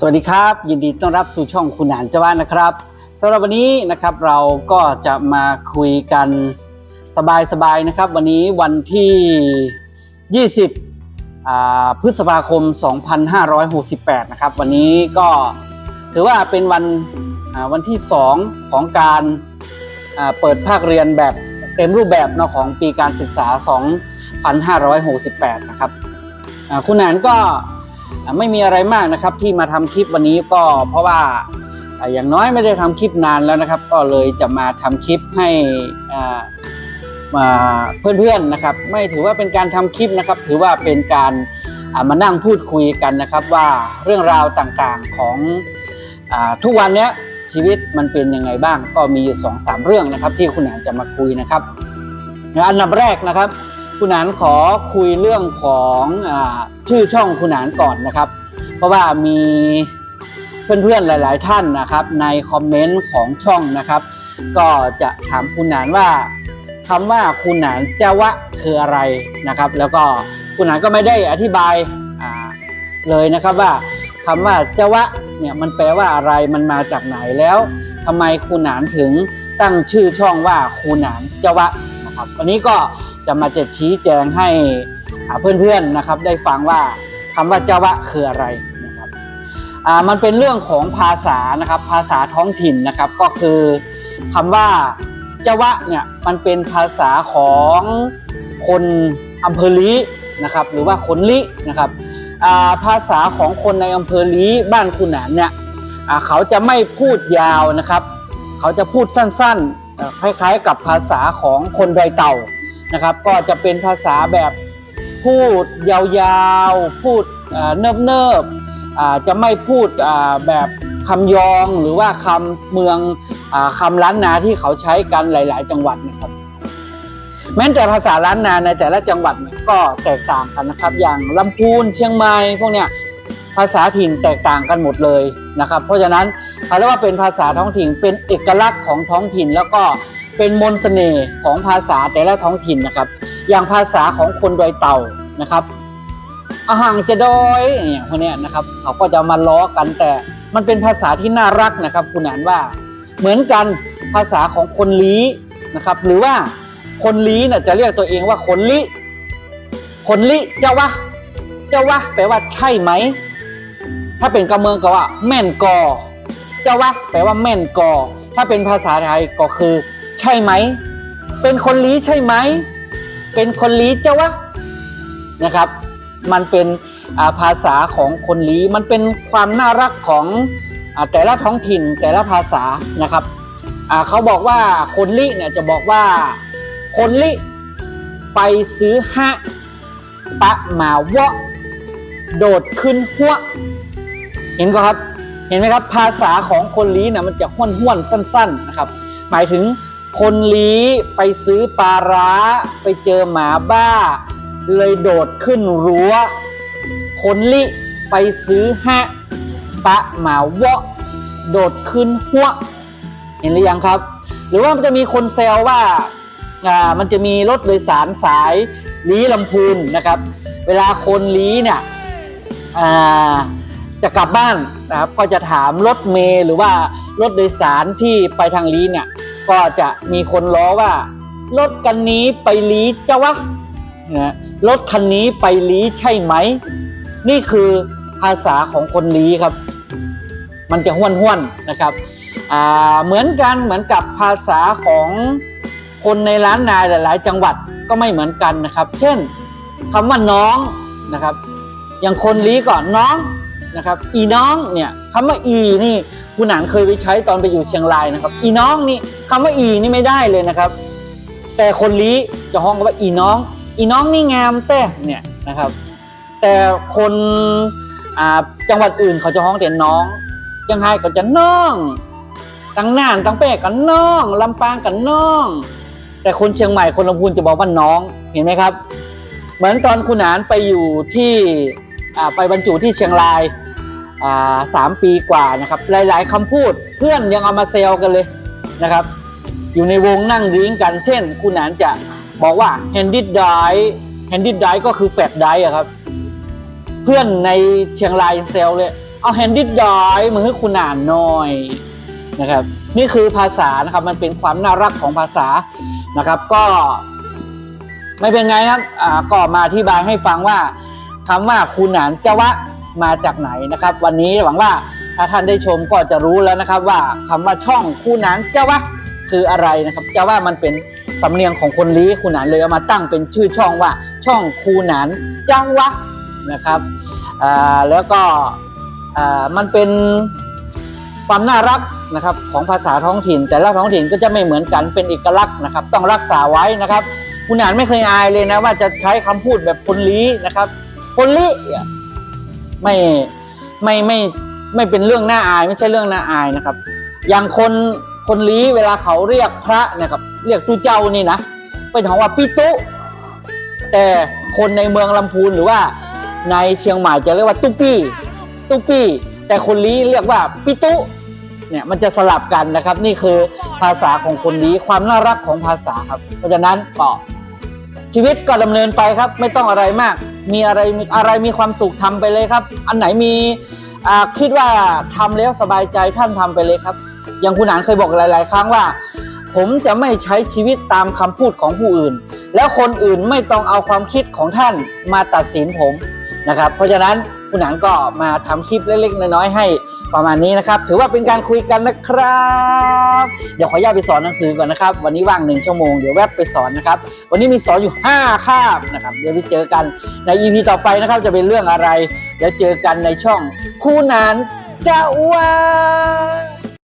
สวัสดีครับ ยินดีต้อนรับสู่ช่องคุณหนานจาวานะครับสำหรับวันนี้นะครับเราก็จะมาคุยกันสบายๆนะครับ วันนี้วันที่ 20 พฤษภาคม 2568 นะครับ วันนี้ก็ถือว่าเป็นวันวันที่ 2 ของการเปิดภาคเรียนแบบเต็มรูปแบบเนาะของปีการศึกษา 2568 นะครับคุณหนานก็ ไม่มีอะไรมากนะครับที่มาทำคลิปวันนี้ก็เพราะว่าอย่างน้อยไม่ได้ทำคลิปนานแล้วนะครับ ก็เลยจะมาทำคลิปให้มาเพื่อนๆนะครับ ไม่ถือว่าเป็นการทำคลิปนะครับ ถือว่าเป็นการมานั่งพูดคุยกันนะครับว่าเรื่องราวต่างๆของอทุกวันนี้ชีวิตมันเป็นยังไงบ้าง ก็มีอยู่สองสามเรื่องนะครับ ที่คุณหนานจะมาคุยนะครับอันดับแรกนะครับ คุณหนานขอคุยเรื่องของอชื่อช่องคุณหนานก่อนนะครับ เพราะว่ามีเพื่อนๆหลาย ๆ ท่านนะครับ ในคอมเมนต์ของช่องนะครับ ก็จะถามคุณหนานว่าคำว่าคุณหนานเจ้าวะคืออะไรนะครับ แล้วก็คุณหนานก็ไม่ได้อธิบายาเลยนะครับว่าคำว่าเจ้าวะเนี่ยมันแปลว่าอะไรมันมาจากไหนแล้วทำไมคุณหนานถึงตั้งชื่อช่องว่าคุณหนานเจ้าวะนะครับวันนี้ก็ จะมาจะชี้แจงให้เพื่อนๆนะครับ ได้ฟังว่าคำว่าเจ้าวะคืออะไรนะครับมันเป็นเรื่องของภาษานะครับ ภาษาท้องถิ่นนะครับก็คือคำว่าเจ้าวะเนี่ยมันเป็นภาษาของคนอำเภอลีนะครับหรือว่าคนลินะครับภาษาของคนในอำเภอลีบ้านคุณหนานเนี่ยเขาจะไม่พูดยาวนะครับ เขาจะพูดสั้นๆคล้ายๆกับภาษาของคนดอยเต่า นะครับ ก็จะเป็นภาษาแบบพูดยาวๆ พูดเนิบๆ จะไม่พูดแบบคำยองหรือว่าคำเมืองอคำล้านนาที่เขาใช้กันหลาย ๆ จังหวัดนะครับ แม้แต่ภาษาล้านนาในแต่ละจังหวัดเนี่ยก็แตกต่างกันนะครับ อย่างลำพูนเชียงใหม่พวกเนี้ยภาษาถิ่นแตกต่างกันหมดเลยนะครับ เพราะฉะนั้นเขาเรียกว่าเป็นภาษาท้องถิ่นเป็นเอกลักษณ์ของท้องถิ่นแล้วก็ เป็นมนต์เสน่ห์ของภาษาแต่ละท้องถิ่นนะครับ อย่างภาษาของคนดอยเต่านะครับอาหางจะดอยอย่างพวกนี้นะครับเขาก็จะมาล้อกันแต่มันเป็นภาษาที่น่ารักนะครับคุณอ่านว่า เหมือนกันภาษาของคนลี้นะครับ หรือว่าคนลี้น่ะจะเรียกตัวเองว่าคนลิคนลิเจ้าวะเจ้าวะแปลว่าใช่ไหม ถ้าเป็นกำเมืองก็ว่า แม่นกอ เจ้าวะแปลว่าแม่นกอ ถ้าเป็นภาษาไทยก็คือ ใช่ไหม เป็นคนลี้ใช่ไหม เป็นคนลี้เจ้าวะนะครับ มันเป็นาภาษาของคนลี้มันเป็นความน่ารักของอแต่ละท้องถิ่นแต่ละภาษานะครับเขาบอกว่าคนลิเนี่ยจะบอกว่าคนลิไปซื้อฮะปะหมาวะโดดขึ้นหัวเห็นก็ครับเห็นไหมครับภาษาของคนลี้นะมันจะห้วนห้วนสั้น ๆนะครับ หมายถึง คนลี้ไปซื้อปลาร้า ไปเจอหมาบ้า เลยโดดขึ้นรั้ว คนลิไปซื้อฮะปะหมาวะโดดขึ้นหัว เห็นหรือยังครับ หรือว่ามันจะมีคนแซวว่าอ่ามันจะมีรถโดยสารสายลี้ลำพูนนะครับ เวลาคนลี้เนี่ยอ่าจะกลับบ้านนะครับก็จะถามรถเมล์หรือว่ารถโดยสารที่ไปทางลีเนี่ย ก็จะมีคนล้อว่า รถคันนี้ไปลีจะวะนะรถคันนี้ไปลีใช่ไหม นี่คือภาษาของคนลีครับ มันจะห้วนห้วนๆนะครับเหมือนกันเหมือนกับภาษาของคนในร้านนายหลาย ๆ จังหวัดก็ไม่เหมือนกันนะครับ เช่นคำว่าน้องนะครับ อย่างคนลีก่อนน้องนะครับ อีน้องเนี่ยคำว่าอีนี่ คุณหนานเคยไปใช้ตอนไปอยู่เชียงรายนะครับ อีน้องนี่คำว่าอีนี่ไม่ได้เลยนะครับ แต่คนลีจะห้องว่าอีน้อง อีน้องนี่งามเต้เนี่ยนะครับ แต่คนจังหวัดอื่นเขาจะห้องแต่น้องยังไงก็จะน้องตังน่านตังเป้กันน้องลำปางกันน้อง แต่คนเชียงใหม่คนลำพูนจะบอกว่าน้องเห็นไหมครับ เหมือนตอนคุณหนานไปอยู่ที่ไปบรรจุที่เชียงราย สามปีกว่านะครับ หลาย ๆคำพูดเพื่อนยังเอามาเซลกันเลยนะครับ อยู่ในวงนั่งดริ้งกัน เช่น คุณหนานจะบอกว่า h a n d i d die h a n d i d die ก็คือแฟดไดอะครับ เพื่อนในเชียงรายเซลเลย เอาแฮนดิดดอยมือให้คุณอ่านหน่อยนะครับ นี่คือภาษานะครับ มันเป็นความน่ารักของภาษานะครับ ก็ไม่เป็นไงครับอ่าก็มาอธิบายให้ฟังว่าคำว่าคูหนานจวะ มาจากไหนนะครับ วันนี้หวังว่าถ้าท่านได้ชมก็จะรู้แล้วนะครับ ว่าคำว่าช่องคูหนานเจ้าวะคืออะไรนะครับเจ้าวะมันเป็นสำเนียงของคนลี้คูหนานเลยเอามาตั้งเป็นชื่อช่องว่าช่องคูหนานเจ้าวะนะครับแล้วก็มันเป็นความน่ารักนะครับของภาษาท้องถิ่น แต่ละท้องถิ่นก็จะไม่เหมือนกันเป็นเอกลักษณ์นะครับ ต้องรักษาไว้นะครับคุณอ่านไม่เคยอายเลยนะว่าจะใช้คำพูดแบบคนลี้นะครับ คนลี้ ไม่ไม่ไม่ไม่เป็นเรื่องน่าอาย ไม่ใช่เรื่องน่าอายนะครับ อย่างคนคนลี้เวลาเขาเรียกพระนะครับ เรียกตุเจ้านี่นะเป็นของว่าปิตุแต่คนในเมืองลำพูนหรือว่าในเชียงใหม่จะเรียกว่าตุปี้ตุปี้แต่คนลี้เรียกว่าปิตุเนี่ยมันจะสลับกันนะครับ นี่คือภาษาของคนลี้ความน่ารักของภาษาครับ เพราะฉะนั้นก็ชีวิตก็ดำเนินไปครับ ไม่ต้องอะไรมาก มีอะไรมีอะไรมีความสุขทำไปเลยครับ อันไหนมีคิดว่าทำแล้วสบายใจท่านทำไปเลยครับ อย่างคุณหนานเคยบอกหลาย ๆ ครั้งว่า ผมจะไม่ใช้ชีวิตตามคำพูดของผู้อื่น แล้วคนอื่นไม่ต้องเอาความคิดของท่านมาตัดสินผมนะครับ เพราะฉะนั้นคุณหนานก็มาทำคลิปเล็ก ๆ น้อยๆให้ ประมาณนี้นะครับ ถือว่าเป็นการคุยกันนะครับ เดี๋ยวขออนุญาตไปสอนหนังสือก่อนนะครับ วันนี้ว่างหนึ่งชั่วโมง เดี๋ยวแวบไปสอนนะครับ วันนี้มีสอนอยู่ 5 คาบนะครับ เดี๋ยวไปเจอกันใน EP ต่อไปนะครับ จะเป็นเรื่องอะไร เดี๋ยวเจอกันในช่องคู่นานเจ้าว่า